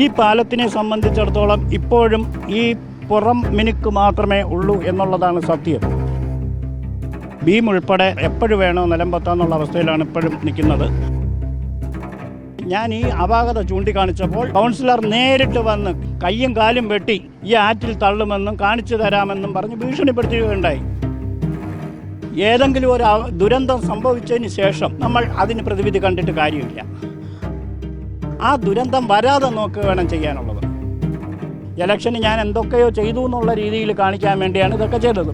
ഈ പാലത്തിനെ സംബന്ധിച്ചിടത്തോളം ഇപ്പോഴും ഈ പുറം മിനുക്ക് മാത്രമേ ഉള്ളൂ എന്നുള്ളതാണ് സത്യം. ഭീം ഉൾപ്പെടെ എപ്പോഴും വേണോ നിലമ്പത്താന്നുള്ള അവസ്ഥയിലാണ് ഇപ്പോഴും നിൽക്കുന്നത്. ഞാൻ ഈ അപാകത ചൂണ്ടിക്കാണിച്ചപ്പോൾ കൗൺസിലർ നേരിട്ട് വന്ന് കയ്യും കാലും വെട്ടി ഈ ആറ്റിൽ തള്ളുമെന്നും കാണിച്ചു തരാമെന്നും പറഞ്ഞ് ഭീഷണിപ്പെടുത്തുകയുണ്ടായി. ഏതെങ്കിലും ഒരു ദുരന്തം സംഭവിച്ചതിന് ശേഷം നമ്മൾ അതിന് പ്രതിവിധി കണ്ടിട്ട് കാര്യമില്ല. ആ ദുരന്തം വരാതെ നോക്കുക വേണം ചെയ്യാനുള്ളത്. ഇലക്ഷന് ഞാൻ എന്തൊക്കെയോ ചെയ്തു എന്നുള്ള രീതിയിൽ കാണിക്കാൻ വേണ്ടിയാണ് ഇതൊക്കെ ചെയ്തത്.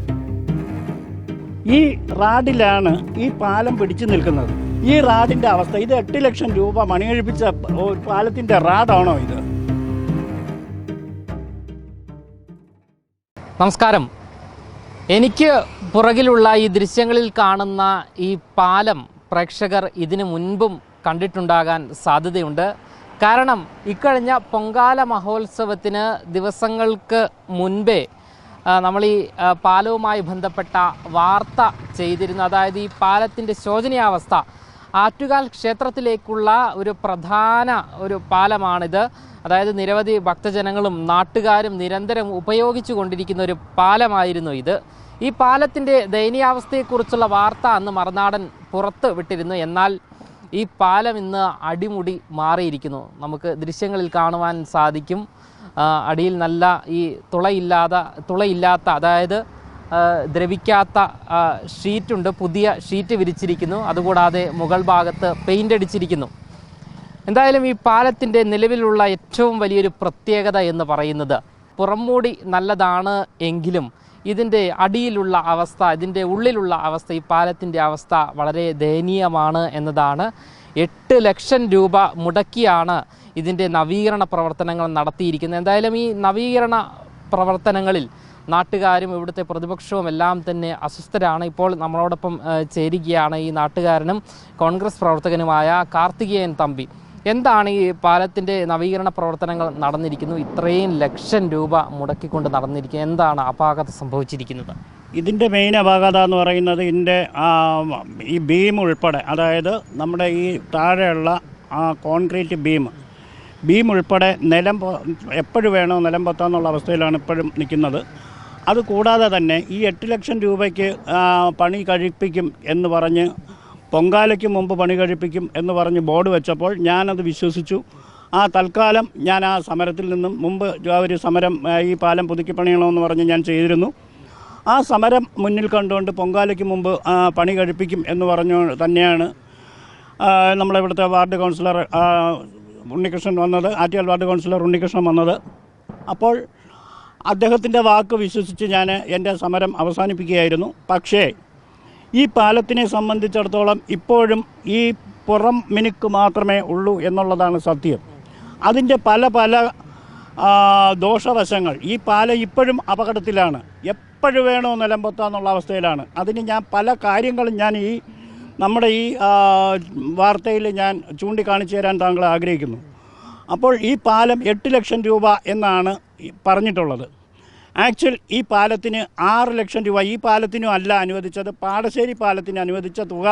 ഈ റാഡിലാണ് ഈ പാലം പിടിച്ചു നിൽക്കുന്നത്. ഈ റാഡിന്റെ അവസ്ഥ ഇത് എട്ട് ലക്ഷം രൂപ മണികഴിപ്പിച്ച പാലത്തിന്റെ റാഡാണോ ഇത്? നമസ്കാരം. എനിക്ക് പുറകിലുള്ള ഈ ദൃശ്യങ്ങളിൽ കാണുന്ന ഈ പാലം പ്രേക്ഷകർ ഇതിനു മുൻപും കണ്ടിട്ടുണ്ടാകാൻ സാധ്യതയുണ്ട്. കാരണം ഇക്കഴിഞ്ഞ പൊങ്കാല മഹോത്സവത്തിന് ദിവസങ്ങൾക്ക് മുൻപേ നമ്മൾ ഈ പാലവുമായി ബന്ധപ്പെട്ട വാർത്ത ചെയ്തിരുന്നു. അതായത് ഈ പാലത്തിന്റെ ശോചനീയാവസ്ഥ ആറ്റുകാൽ ക്ഷേത്രത്തിലേക്കുള്ള ഒരു പ്രധാന ഒരു പാലമാണിത്. അതായത് നിരവധി ഭക്തജനങ്ങളും നാട്ടുകാരും നിരന്തരം ഉപയോഗിച്ചു കൊണ്ടിരിക്കുന്ന ഒരു പാലമായിരുന്നു ഇത്. ഈ പാലത്തിന്റെ ദയനീയാവസ്ഥയെക്കുറിച്ചുള്ള വാർത്ത അന്ന് മറുനാടൻ പുറത്ത് വിട്ടിരുന്നു. എന്നാൽ ഈ പാലം ഇന്ന് അടിമുടി മാറിയിരിക്കുന്നു. നമുക്ക് ദൃശ്യങ്ങളിൽ കാണുവാൻ സാധിക്കും. അടിയിൽ നല്ല ഈ തുളയില്ലാതെ തുളയില്ലാത്ത അതായത് ദ്രവിക്കാത്ത ഷീറ്റുണ്ട്. പുതിയ ഷീറ്റ് വിരിച്ചിരിക്കുന്നു. അതുകൂടാതെ മുകൾ ഭാഗത്ത് പെയിന്റ് അടിച്ചിരിക്കുന്നു. എന്തായാലും ഈ പാലത്തിന്റെ നിലവിലുള്ള ഏറ്റവും വലിയൊരു പ്രത്യേകത എന്ന് പറയുന്നത് പുറംമൂടി നല്ലതാണ് എങ്കിലും ഇതിന്റെ അടിയിലുള്ള അവസ്ഥ ഇതിന്റെ ഉള്ളിലുള്ള അവസ്ഥ ഈ പാലത്തിന്റെ അവസ്ഥ വളരെ ദയനീയമാണ് എന്നതാണ്. എട്ട് ലക്ഷം രൂപ മുടക്കിയാണ് ഇതിന്റെ നവീകരണ പ്രവർത്തനങ്ങൾ നടത്തിയിരിക്കുന്നത്. എന്തായാലും ഈ നവീകരണ പ്രവർത്തനങ്ങളിൽ നാട്ടുകാരും ഇവിടുത്തെ പ്രതിപക്ഷവും എല്ലാം തന്നെ അസ്വസ്ഥരാണ്. ഇപ്പോൾ നമ്മളോടൊപ്പം ചേരുകയാണ് ഈ നാട്ടുകാരനും കോൺഗ്രസ് പ്രവർത്തകനുമായ കാർത്തികേയൻ തമ്പി. എന്താണ് ഈ പാലത്തിന്റെ നവീകരണ പ്രവർത്തനങ്ങൾ നടന്നിരിക്കുന്നു? ഇത്രയും ലക്ഷം രൂപ മുടക്കിക്കൊണ്ട് നടന്നിരിക്കുന്നത് എന്താണ് അപാകത സംഭവിച്ചിരിക്കുന്നത്? ഇതിന്റെ മെയിൻ അപാകത എന്ന് പറയുന്നത് ഇതിന്റെ ഈ ബീം ഉൾപ്പെടെ അതായത് നമ്മുടെ ഈ താഴെയുള്ള ആ കോൺക്രീറ്റ് ബീം ബീം ഉൾപ്പെടെ നിലം എപ്പോഴും വേണോ നിലം പൊത്താന്നുള്ള അവസ്ഥയിലാണ് ഇപ്പോഴും നിൽക്കുന്നത്. അത് കൂടാതെ തന്നെ ഈ എട്ട് ലക്ഷം രൂപയ്ക്ക് പണി കഴിപ്പിക്കും എന്ന് പറഞ്ഞ് പൊങ്കാലയ്ക്ക് മുമ്പ് പണി കഴിപ്പിക്കും എന്ന് പറഞ്ഞ് ബോർഡ് വെച്ചപ്പോൾ ഞാനത് വിശ്വസിച്ചു. ആ തൽക്കാലം ഞാൻ ആ സമരത്തിൽ നിന്നും മുമ്പ് ഒരു സമരം ഈ പാലം പുതുക്കി പണിയണമെന്ന് പറഞ്ഞ് ഞാൻ ചെയ്തിരുന്നു. ആ സമരം മുന്നിൽ കണ്ടുകൊണ്ട് പൊങ്കാലയ്ക്ക് മുമ്പ് പണി കഴിപ്പിക്കും എന്ന് പറഞ്ഞു തന്നെയാണ് നമ്മളിവിടുത്തെ വാർഡ് കൗൺസിലർ ഉണ്ണികൃഷ്ണൻ വന്നത് ആറ്റിയാൽ വാർഡ് കൗൺസിലർ ഉണ്ണികൃഷ്ണൻ വന്നത്. അപ്പോൾ അദ്ദേഹത്തിന്റെ വാക്ക് വിശ്വസിച്ച് ഞാൻ എന്റെ സമരം അവസാനിപ്പിക്കുകയായിരുന്നു. പക്ഷേ ഈ പാലത്തിനെ സംബന്ധിച്ചിടത്തോളം ഇപ്പോഴും ഈ പുറം മിനുക്ക് മാത്രമേ ഉള്ളൂ എന്നുള്ളതാണ് സത്യം. അതിന്റെ പല പല ദോഷവശങ്ങൾ. ഈ പാലം ഇപ്പോഴും അപകടത്തിലാണ്. എപ്പോഴും വേണോ നിലമ്പത്താന്നുള്ള അവസ്ഥയിലാണ്. അതിന് ഞാൻ പല കാര്യങ്ങളും ഞാൻ ഈ നമ്മുടെ ഈ വാർത്തയിൽ ഞാൻ ചൂണ്ടിക്കാണിച്ചു തരാൻ താങ്കൾ ആഗ്രഹിക്കുന്നു. അപ്പോൾ ഈ പാലം എട്ട് ലക്ഷം രൂപ എന്നാണ് പറഞ്ഞിട്ടുള്ളത്. ആക്ച്വൽ ഈ പാലത്തിന് ആറ് ലക്ഷം രൂപ ഈ പാലത്തിനും അല്ല അനുവദിച്ചത്. പാടശ്ശേരി പാലത്തിന് അനുവദിച്ച തുക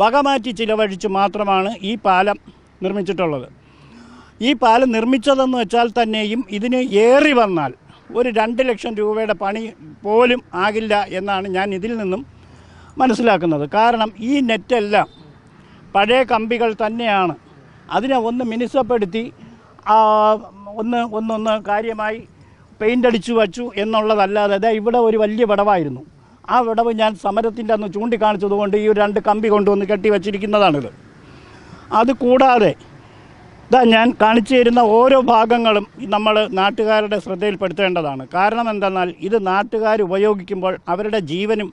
വകമാറ്റി ചിലവഴിച്ച് മാത്രമാണ് ഈ പാലം നിർമ്മിച്ചിട്ടുള്ളത്. ഈ പാലം നിർമ്മിച്ചതെന്ന് വെച്ചാൽ തന്നെയും ഇതിന് ഏറി വന്നാൽ ഒരു രണ്ട് ലക്ഷം രൂപയുടെ പണി പോലും ആകില്ല എന്നാണ് ഞാൻ ഇതിൽ നിന്നും മനസ്സിലാക്കുന്നത്. കാരണം ഈ നെറ്റെല്ലാം പഴയ കമ്പികൾ തന്നെയാണ്. അതിനെ ഒന്ന് മിനിസപ്പെടുത്തി ഒന്ന് ഒന്നൊന്ന് കാര്യമായി പെയിന്റ് അടിച്ചു വച്ചു എന്നുള്ളതല്ലാതെ അതെ ഇവിടെ ഒരു വലിയ വിടവായിരുന്നു. ആ വിടവ് ഞാൻ സമരത്തിന്റെ അന്ന് ചൂണ്ടിക്കാണിച്ചതുകൊണ്ട് ഈ രണ്ട് കമ്പി കൊണ്ടുവന്ന് കെട്ടി വച്ചിരിക്കുന്നതാണിത്. അത് കൂടാതെ ഇതാ ഞാൻ കാണിച്ചു തരുന്ന ഓരോ ഭാഗങ്ങളും നമ്മൾ നാട്ടുകാരുടെ ശ്രദ്ധയിൽപ്പെടുത്തേണ്ടതാണ്. കാരണം എന്തെന്നാൽ ഇത് നാട്ടുകാർ ഉപയോഗിക്കുമ്പോൾ അവരുടെ ജീവനും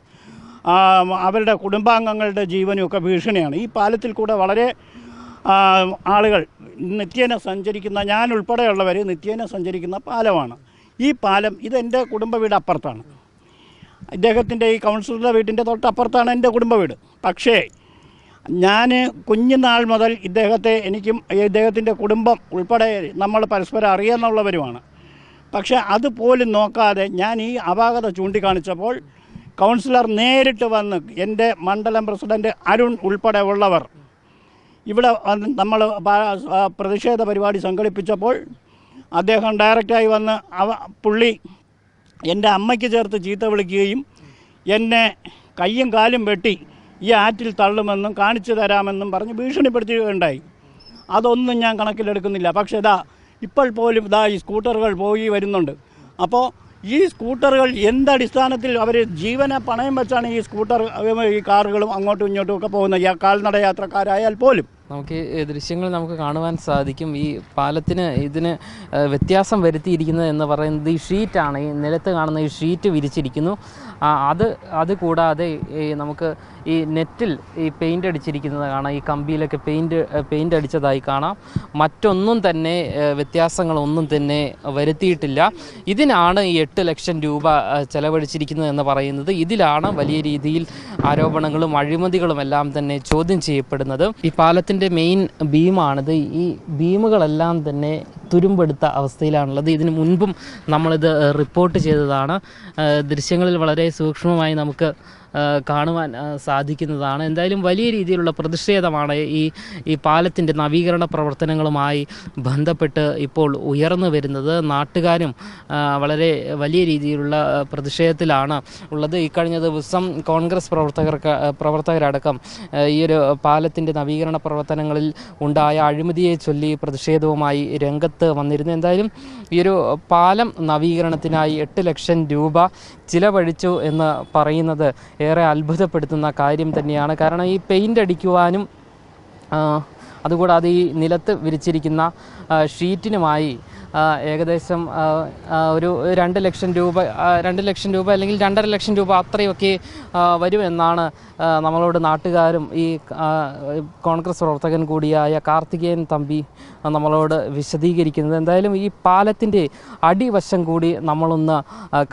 അവരുടെ കുടുംബാംഗങ്ങളുടെ ജീവനും ഒക്കെ ഭീഷണിയാണ്. ഈ പാലത്തിൽ കൂടെ വളരെ ആളുകൾ നിത്യേന സഞ്ചരിക്കുന്ന ഞാൻ ഉൾപ്പെടെയുള്ളവർ നിത്യേന സഞ്ചരിക്കുന്ന പാലമാണ്. ഈ പാലം ഇത് എന്റെ കുടുംബ വീട് അപ്പുറത്താണ്. ഇദ്ദേഹത്തിന്റെ ഈ കൗൺസിലറുടെ വീട്ടിന്റെ തൊട്ടപ്പുറത്താണ് എന്റെ കുടുംബ വീട്. പക്ഷേ ഞാൻ കുഞ്ഞുനാൾ മുതൽ ഇദ്ദേഹത്തെ എനിക്കും ഇദ്ദേഹത്തിന്റെ കുടുംബം ഉൾപ്പെടെ നമ്മൾ പരസ്പരം അറിയാമെന്നുള്ളവരുമാണ് പക്ഷേ അതുപോലും നോക്കാതെ ഞാൻ ഈ അപാകത ചൂണ്ടിക്കാണിച്ചപ്പോൾ കൗൺസിലർ നേരിട്ട് വന്ന് എന്റെ മണ്ഡലം പ്രസിഡന്റ് അരുൺ ഉൾപ്പെടെ ഉള്ളവർ ഇവിടെ നമ്മൾ പ്രതിഷേധ പരിപാടി സംഘടിപ്പിച്ചപ്പോൾ അദ്ദേഹം ഡയറക്റ്റായി വന്ന് അവ പുള്ളി എന്റെ അമ്മയ്ക്ക് ചേർത്ത് ചീത്ത വിളിക്കുകയും എന്നെ കയ്യും കാലും വെട്ടി ഈ ആറ്റിൽ തള്ളുമെന്നും കാണിച്ചു തരാമെന്നും പറഞ്ഞ് ഭീഷണിപ്പെടുത്തുകയുണ്ടായി. അതൊന്നും ഞാൻ കണക്കിലെടുക്കുന്നില്ല. പക്ഷേ ഇതാ ഇപ്പോൾ പോലും ഇതാ ഈ സ്കൂട്ടറുകൾ പോയി വരുന്നുണ്ട്. അപ്പോൾ ഈ സ്കൂട്ടറുകൾ എന്തടിസ്ഥാനത്തിൽ അവർ ജീവനെ പണയം വെച്ചാണ് ഈ സ്കൂട്ടർ ഈ കാറുകളും അങ്ങോട്ടും ഇങ്ങോട്ടും ഒക്കെ പോകുന്നത്? കാൽനട യാത്രക്കാരായാൽ പോലും. നമുക്ക് ദൃശ്യങ്ങൾ നമുക്ക് കാണുവാൻ സാധിക്കും. ഈ പാലത്തിന് ഇതിന് വ്യത്യാസം വരുത്തിയിരിക്കുന്നത് എന്ന് പറയുന്നത് ഈ ഷീറ്റാണ്. ഈ നിലത്ത് കാണുന്ന ഈ ഷീറ്റ് വിരിച്ചിരിക്കുന്നു. അത് അത് കൂടാതെ ഈ നമുക്ക് ഈ നെറ്റിൽ ഈ പെയിന്റ് അടിച്ചിരിക്കുന്നത് കാണാം. ഈ കമ്പിയിലൊക്കെ പെയിന്റ് പെയിന്റ് അടിച്ചതായി കാണാം. മറ്റൊന്നും തന്നെ വ്യത്യാസങ്ങളൊന്നും തന്നെ വരുത്തിയിട്ടില്ല. ഇതിനാണ് ഈ എട്ട് ലക്ഷം രൂപ ചെലവഴിച്ചിരിക്കുന്നത് എന്ന് പറയുന്നത്. ഇതിലാണ് വലിയ രീതിയിൽ ആരോപണങ്ങളും അഴിമതികളും എല്ലാം തന്നെ ചോദ്യം ചെയ്യപ്പെടുന്നത്. ഈ പാലത്തിന്റെ മെയിൻ ബീമാണിത്. ഈ ബീമുകളെല്ലാം തന്നെ തുരുമ്പെടുത്ത അവസ്ഥയിലാണുള്ളത്. ഇതിന് മുൻപും നമ്മളിത് റിപ്പോർട്ട് ചെയ്തതാണ്. ദൃശ്യങ്ങളിൽ വളരെ സൂക്ഷ്മമായി നമുക്ക് കാണുവാൻ സാധിക്കുന്നതാണ്. എന്തായാലും വലിയ രീതിയിലുള്ള പ്രതിഷേധമാണ് ഈ ഈ പാലത്തിന്റെ നവീകരണ പ്രവർത്തനങ്ങളുമായി ബന്ധപ്പെട്ട് ഇപ്പോൾ ഉയർന്നു വരുന്നത്. നാട്ടുകാരും വളരെ വലിയ രീതിയിലുള്ള പ്രതിഷേധത്തിലാണ് ഉള്ളത്. ഇക്കഴിഞ്ഞ ദിവസം കോൺഗ്രസ് പ്രവർത്തകർക്ക് പ്രവർത്തകരടക്കം ഈ ഒരു പാലത്തിന്റെ നവീകരണ പ്രവർത്തനങ്ങളിൽ ഉണ്ടായ അഴിമതിയെ ചൊല്ലി പ്രതിഷേധവുമായി രംഗത്ത് വന്നിരുന്നു. എന്തായാലും ഈ ഒരു പാലം നവീകരണത്തിനായി എട്ട് ലക്ഷം രൂപ ചിലവഴിച്ചു എന്ന് പറയുന്നത് ഏറെ അത്ഭുതപ്പെടുത്തുന്ന കാര്യം തന്നെയാണ്. കാരണം ഈ പെയിന്റ് അടിക്കുവാനും അതുകൂടാതെ ഈ നിലത്ത് വിരിച്ചിരിക്കുന്ന ഷീറ്റിനുമായി ഏകദേശം ഒരു രണ്ട് ലക്ഷം രൂപ രണ്ട് ലക്ഷം രൂപ അല്ലെങ്കിൽ രണ്ടര ലക്ഷം രൂപ അത്രയൊക്കെ വരുമെന്നാണ് നമ്മളോട് നാട്ടുകാരും ഈ കോൺഗ്രസ് പ്രവർത്തകൻ കൂടിയായ കാർത്തികേയൻ തമ്പി നമ്മളോട് വിശദീകരിക്കുന്നത്. എന്തായാലും ഈ പാലത്തിന്റെ അടിവശം കൂടി നമ്മളൊന്ന്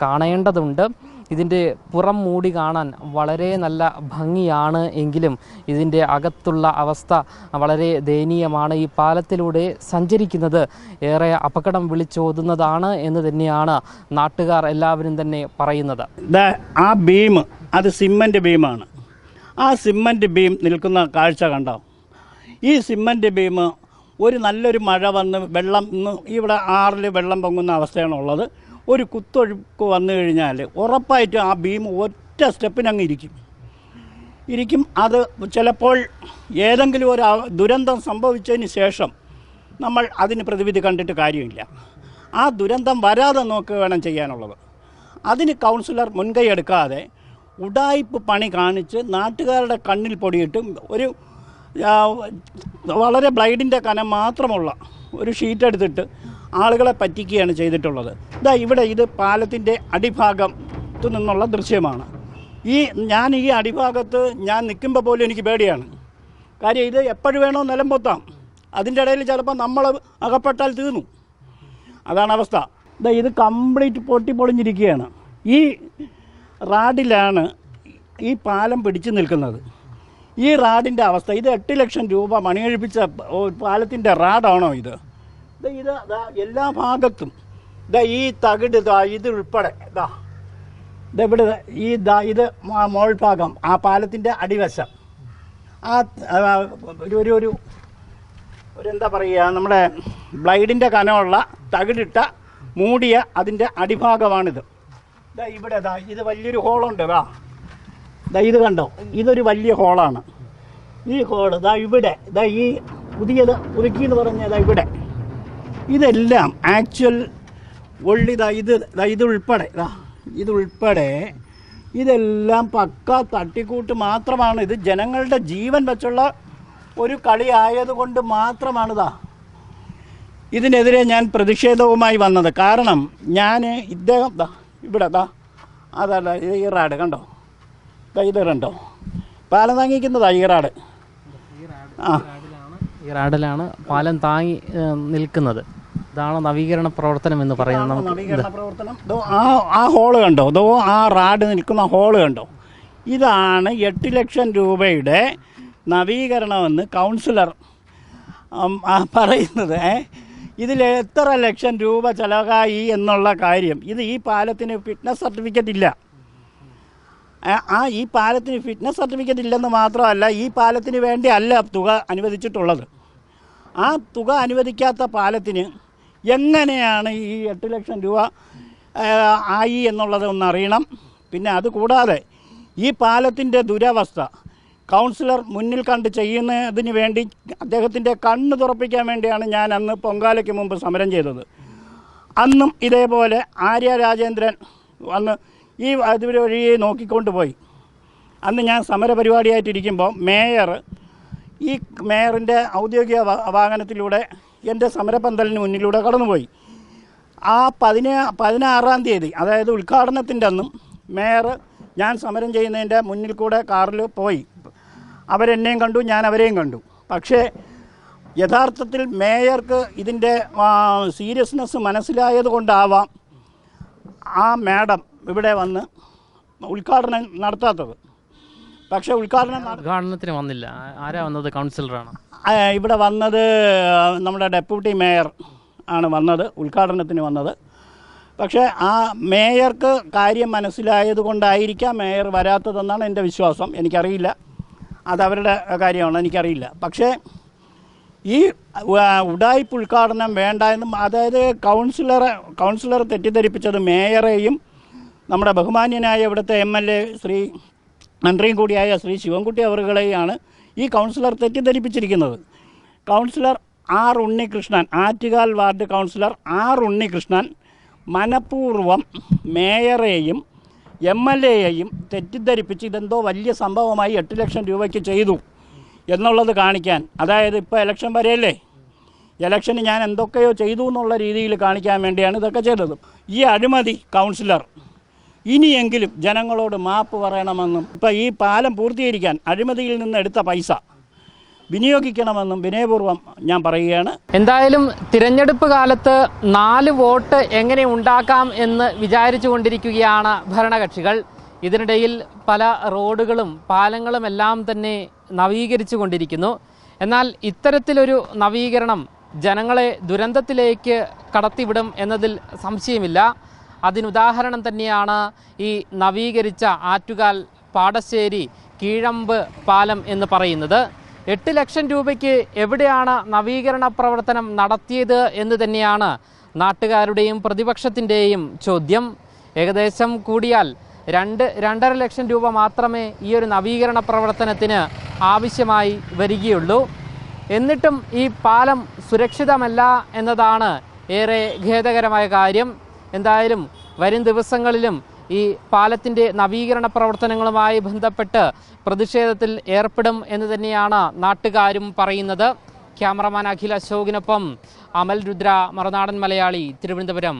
കാണേണ്ടതുണ്ട്. ഇതിന്റെ പുറം മൂടി കാണാൻ വളരെ നല്ല ഭംഗിയാണ് എങ്കിലും ഇതിന്റെ അകത്തുള്ള അവസ്ഥ വളരെ ദയനീയമാണ്. ഈ പാലത്തിലൂടെ സഞ്ചരിക്കുന്നത് ഏറെ അപകടം വിളിച്ചോതുന്നതാണ് എന്ന് തന്നെയാണ് നാട്ടുകാർ എല്ലാവരും തന്നെ പറയുന്നത്. ആ ബീം അത് സിമ്മന്റ് ബീമാണ്. ആ സിമ്മന്റ് ബീം നിൽക്കുന്ന കാഴ്ച കണ്ടോ? ഈ സിമ്മന്റ് ബീം ഒരു നല്ലൊരു മഴ വന്ന് വെള്ളം ഇവിടെ ആറിൽ വെള്ളം പൊങ്ങുന്ന അവസ്ഥയാണുള്ളത്. ഒരു കുത്തൊഴുക്ക് വന്നു കഴിഞ്ഞാൽ ഉറപ്പായിട്ടും ആ ബീം ഒറ്റ സ്റ്റെപ്പിനങ്ങ് ഇരിക്കും. ഇരിക്കും. അത് ചിലപ്പോൾ ഏതെങ്കിലും ഒരു ദുരന്തം സംഭവിച്ചതിന് ശേഷം നമ്മൾ അതിന് പ്രതിവിധി കണ്ടിട്ട് കാര്യമില്ല. ആ ദുരന്തം വരാതെ നോക്കുക വേണം ചെയ്യാനുള്ളത്. അതിന് കൗൺസിലർ മുൻകൈ എടുക്കാതെ ഉടായിപ്പ് പണി കാണിച്ച് നാട്ടുകാരുടെ കണ്ണിൽ പൊടിയിട്ടും ഒരു വളരെ ബ്ലൈഡിന്റെ കനം മാത്രമുള്ള ഒരു ഷീറ്റ് എടുത്തിട്ട് ആളുകളെ പറ്റിക്കുകയാണ് ചെയ്തിട്ടുള്ളത്. ഇതാ ഇവിടെ ഇത് പാലത്തിന്റെ അടിഭാഗത്തു നിന്നുള്ള ദൃശ്യമാണ്. ഈ ഞാൻ ഈ അടിഭാഗത്ത് ഞാൻ നിൽക്കുമ്പോൾ പോലും എനിക്ക് പേടിയാണ്. കാര്യം ഇത് എപ്പോഴും വേണോ നിലം പൊത്താം. അതിന്റെ ഇടയിൽ ചിലപ്പോൾ നമ്മൾ അകപ്പെട്ടാൽ തീർന്നു. അതാണ് അവസ്ഥ. ഇതാ ഇത് കംപ്ലീറ്റ് പൊട്ടി പൊളിഞ്ഞിരിക്കുകയാണ്. ഈ റാഡിലാണ് ഈ പാലം പിടിച്ചു നിൽക്കുന്നത്. ഈ റാഡിന്റെ അവസ്ഥ. ഇത് എട്ട് ലക്ഷം രൂപ മണികഴിപ്പിച്ച പാലത്തിന്റെ റാഡാണോ ഇത്? ഇത് എല്ലാ ഭാഗത്തും. ഇതാ ഈ തകിട് ഇതാ ഇത് ഉൾപ്പെടെ. ഇതാ ഇതെവിടെ ഈ ദാ ഇത് മോൾ ഭാഗം ആ പാലത്തിന്റെ അടിവശം. ആ ഒരു ഒരു ഒരു എന്താ പറയുക നമ്മുടെ ബ്ലൈഡിന്റെ കനമുള്ള തകിടിട്ട മൂടിയ അതിന്റെ അടിഭാഗമാണിത്. ഇതാ ഇവിടെ ദാ ഇത് വലിയൊരു ഹോളുണ്ട് വാ ഇതാ ഇത് കണ്ടോ? ഇതൊരു വലിയ ഹോളാണ്. ഈ ഹോൾ ദാ ഇവിടെ ദാ ഈ പുതിയത് പുതുക്കി എന്ന് പറഞ്ഞ ദാ ഇവിടെ. ഇതെല്ലാം ആക്ച്വൽ വള്ളി ഇതാ ഇത് ഇതുൾപ്പെടെ ഇതുൾപ്പെടെ ദാ ഇതെല്ലാം പക്ക തട്ടിക്കൂട്ട് മാത്രമാണ്. ഇത് ജനങ്ങളുടെ ജീവൻ വെച്ചുള്ള ഒരു കളി ആയതുകൊണ്ട് മാത്രമാണിതാ ഇതിനെതിരെ ഞാൻ പ്രതിഷേധവുമായി വന്നത്. കാരണം ഞാൻ ഇദ്ദേഹം ദാ ഇവിടെ ദാ അതല്ല ഇത് ഈ റാഡ് കണ്ടോ? ഇത് കണ്ടോ? പാലം താങ്ങിക്കുന്നതാ ഈ റാഡ് ആ ഈ റാഡിലാണ് പാലം താങ്ങി നിൽക്കുന്നത്. ഇതാണ് നവീകരണ പ്രവർത്തനം എന്ന് പറയുന്നത് നവീകരണ പ്രവർത്തനം. ആ ആ ഹോൾ കണ്ടോ? അതോ ആ റാഡ് നിൽക്കുന്ന ഹോൾ കണ്ടോ? ഇതാണ് എട്ട് ലക്ഷം രൂപയുടെ നവീകരണമെന്ന് കൗൺസിലർ പറയുന്നത്. ഇതിൽ എത്ര ലക്ഷം രൂപ ചിലവായി എന്നുള്ള കാര്യം. ഇത് ഈ പാലത്തിന് ഫിറ്റ്നസ് സർട്ടിഫിക്കറ്റ് ഇല്ല. ആ- ഈ പാലത്തിന് ഫിറ്റ്നസ് സർട്ടിഫിക്കറ്റ് ഇല്ലെന്ന് മാത്രമല്ല ഈ പാലത്തിന് വേണ്ടി അല്ല തുക അനുവദിച്ചിട്ടുള്ളത്. ആ തുക അനുവദിക്കാത്ത പാലത്തിന് എങ്ങനെയാണ് ഈ എട്ട് ലക്ഷം രൂപ ആയി എന്നുള്ളത് ഒന്ന് അറിയണം. പിന്നെ അതുകൂടാതെ ഈ പാലത്തിന്റെ ദുരവസ്ഥ കൗൺസിലർ മുന്നിൽ കണ്ട് ചെയ്യുന്നതിന് വേണ്ടി അദ്ദേഹത്തിന്റെ കണ്ണ് തുറപ്പിക്കാൻ വേണ്ടിയാണ് ഞാൻ അന്ന് പൊങ്കാലയ്ക്ക് മുമ്പ് സമരം ചെയ്തത്. അന്നും ഇതേപോലെ ആര്യ രാജേന്ദ്രൻ വന്ന് ഈ അത് വഴിയെ നോക്കിക്കൊണ്ട് പോയി. അന്ന് ഞാൻ സമരപരിപാടിയായിട്ടിരിക്കുമ്പോൾ മേയർ ഈ മേയറിന്റെ ഔദ്യോഗിക വാഹനത്തിലൂടെ എന്റെ സമരപന്തലിന് മുന്നിലൂടെ കടന്നുപോയി. ആ പതിനാ പതിനാറാം തീയതി അതായത് ഉദ്ഘാടനത്തിന്റെ അന്നും മേയർ ഞാൻ സമരം ചെയ്യുന്നതിന്റെ മുന്നിൽ കൂടെ കാറിൽ പോയി. അവരെന്നെയും കണ്ടു ഞാൻ അവരെയും കണ്ടു. പക്ഷേ യഥാർത്ഥത്തിൽ മേയർക്ക് ഇതിന്റെ സീരിയസ്നെസ് മനസ്സിലായത് കൊണ്ടാവാം ആ മാഡം ഇവിടെ വന്ന് ഉദ്ഘാടനം നടത്താത്തത്. പക്ഷേ ഉദ്ഘാടനം ഉദ്ഘാടനത്തിന് വന്നില്ല. ആരാ വന്നത്? കൗൺസിലറാണ്? ഇവിടെ വന്നത് നമ്മുടെ ഡെപ്യൂട്ടി മേയർ ആണ് വന്നത് ഉദ്ഘാടനത്തിന് വന്നത്. പക്ഷേ ആ മേയർക്ക് കാര്യം മനസ്സിലായത് കൊണ്ടായിരിക്കാം മേയർ വരാത്തതെന്നാണ് എന്റെ വിശ്വാസം. എനിക്കറിയില്ല. അതവരുടെ കാര്യമാണ് എനിക്കറിയില്ല. പക്ഷേ ഈ ഉടായ്പ ഉഡായിപ്പ് ഉദ്ഘാടനം വേണ്ട എന്നും അതായത് കൗൺസിലറെ കൗൺസിലർ തെറ്റിദ്ധരിപ്പിച്ചത് മേയറെയും നമ്മുടെ ബഹുമാന്യനായ ഇവിടുത്തെ എം എൽ എ ശ്രീ മന്ത്രിയും കൂടിയായ ശ്രീ ശിവൻകുട്ടി അവറുകളെയാണ് ഈ councillor തെറ്റിദ്ധരിപ്പിച്ചിരിക്കുന്നത്. Councillor R Unnikrishnan Attukal ward councillor R Unnikrishnan മനഃപൂർവം മേയറേയും എം എൽ എയെയും തെറ്റിദ്ധരിപ്പിച്ച് ഇതെന്തോ വലിയ സംഭവമായി എട്ട് ലക്ഷം രൂപയ്ക്ക് ചെയ്തു എന്നുള്ളത് കാണിക്കാൻ. അതായത് ഇപ്പോൾ ഇലക്ഷൻ വരെയല്ലേ? ഇലക്ഷന് ഞാൻ എന്തൊക്കെയോ ചെയ്തു എന്നുള്ള രീതിയിൽ കാണിക്കാൻ വേണ്ടിയാണ് ഇതൊക്കെ ചെയ്തത്. ഈ അഴിമതി കൗൺസിലർ ഇനിയെങ്കിലും ജനങ്ങളോട് മാപ്പ് പറയണമെന്നും ഇപ്പം ഈ പാലം പൂർത്തീകരിക്കാൻ അഴിമതിയിൽ നിന്ന് എടുത്ത പൈസ വിനിയോഗിക്കണമെന്നും വിനയപൂർവം ഞാൻ പറയുകയാണ്. എന്തായാലും തിരഞ്ഞെടുപ്പ് കാലത്ത് നാല് വോട്ട് എങ്ങനെ ഉണ്ടാക്കാം എന്ന് വിചാരിച്ചു കൊണ്ടിരിക്കുകയാണ് ഭരണകക്ഷികൾ. ഇതിനിടയിൽ പല റോഡുകളും പാലങ്ങളും എല്ലാം തന്നെ നവീകരിച്ചു കൊണ്ടിരിക്കുന്നു. എന്നാൽ ഇത്തരത്തിലൊരു നവീകരണം ജനങ്ങളെ ദുരന്തത്തിലേക്ക് കടത്തിവിടും എന്നതിൽ സംശയമില്ല. അതിനുദാഹരണം തന്നെയാണ് ഈ നവീകരിച്ച ആറ്റുകാൽ പാടശ്ശേരി കീഴമ്പ് പാലം എന്ന് പറയുന്നത്. എട്ട് ലക്ഷം രൂപയ്ക്ക് എവിടെയാണ് നവീകരണ പ്രവർത്തനം നടത്തിയത് എന്ന് തന്നെയാണ് നാട്ടുകാരുടെയും പ്രതിപക്ഷത്തിന്റെയും ചോദ്യം. ഏകദേശം കൂടിയാൽ രണ്ട് രണ്ടര ലക്ഷം രൂപ മാത്രമേ ഈ ഒരു നവീകരണ പ്രവർത്തനത്തിന് ആവശ്യമായി വരികയുള്ളൂ. എന്നിട്ടും ഈ പാലം സുരക്ഷിതമല്ല എന്നതാണ് ഏറെ ഖേദകരമായ കാര്യം. എന്തായാലും വരും ദിവസങ്ങളിലും ഈ പാലത്തിന്റെ നവീകരണ പ്രവർത്തനങ്ങളുമായി ബന്ധപ്പെട്ട് പ്രതിഷേധത്തിൽ ഏർപ്പെടും എന്ന് തന്നെയാണ് നാട്ടുകാരും പറയുന്നത്. ക്യാമറമാൻ അഖിൽ അശോകിനൊപ്പം അമൽ രുദ്ര മറുനാടൻ മലയാളി തിരുവനന്തപുരം.